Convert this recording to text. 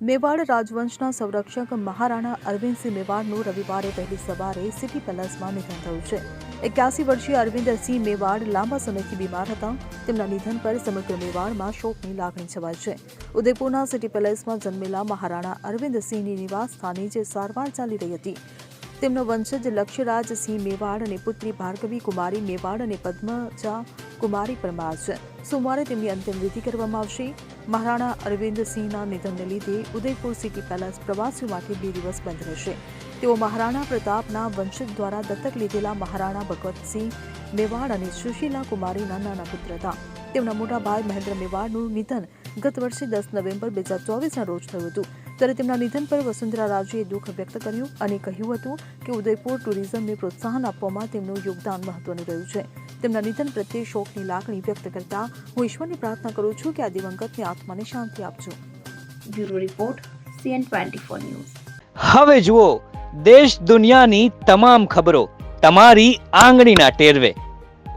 મેવાડ રાજવંશના સંરક્ષક મહારાણા અરવિંદસિંહ મેવાડનું રવિવારે વહેલી સવારે સિટી પેલેસમાં નિધન થયું છે. એક્યાસી વર્ષીય અરવિંદસિંહ મેવાડ લાંબા સમયથી બીમાર હતા. તેમના નિધન પર સમગ્ર મેવાડમાં શોકની લાગણી છવાઈ છે. ઉદયપુરના સિટી પેલેસમાં જન્મેલા મહારાણા અરવિંદસિંહની નિવાસ સ્થાને જે સારવાર ચાલી રહી હતી તેમનો વંશજ લક્ષ્યરાજસિંહ મેવાડ અને પુત્રી ભાર્ગવી કુમારી મેવાડ અને પદ્મજા કુમારી પરમાર છે સોમવારે તેમની અંતિમ વિધિ કરવામાં આવશે. મહારાણા અરવિંદસિંહના નિધનને લીધે ઉદયપુર સિટી પેલેસ પ્રવાસીઓ માટે બે દિવસ બંધ રહેશે. તેઓ મહારાણા પ્રતાપના વંશજ દ્વારા દત્તક લીધેલા મહારાણા ભગવતસિંહ મેવાડ અને સુશીલા કુમારીના નાના પુત્ર હતા. તેમના મોટા ભાઈ મહેન્દ્ર મેવાડનું નિધન ગત વર્ષે દસ નવેમ્બર બે હજાર ચોવીસના રોજ થયું હતું. ત્યારે તેમના નિધન પર વસુંધરા રાજુએ દુઃખ વ્યક્ત કર્યું અને કહ્યું હતું કે ઉદયપુર ટુરિઝમને પ્રોત્સાહન આપવામાં તેમનું યોગદાન મહત્વનું રહ્યું છે. તેમના નિધન પ્રત્યે શોકની લાગણી વ્યક્ત કરતા હું ઈશ્વરની પ્રાર્થના કરું છું કે આ દિવંગતની આત્માને શાંતિ આપજો. Bureau report CN twenty four news. હવે જુઓ દેશ દુનિયાની તમામ ખબરો તમારી આંગળીના ટેરવે.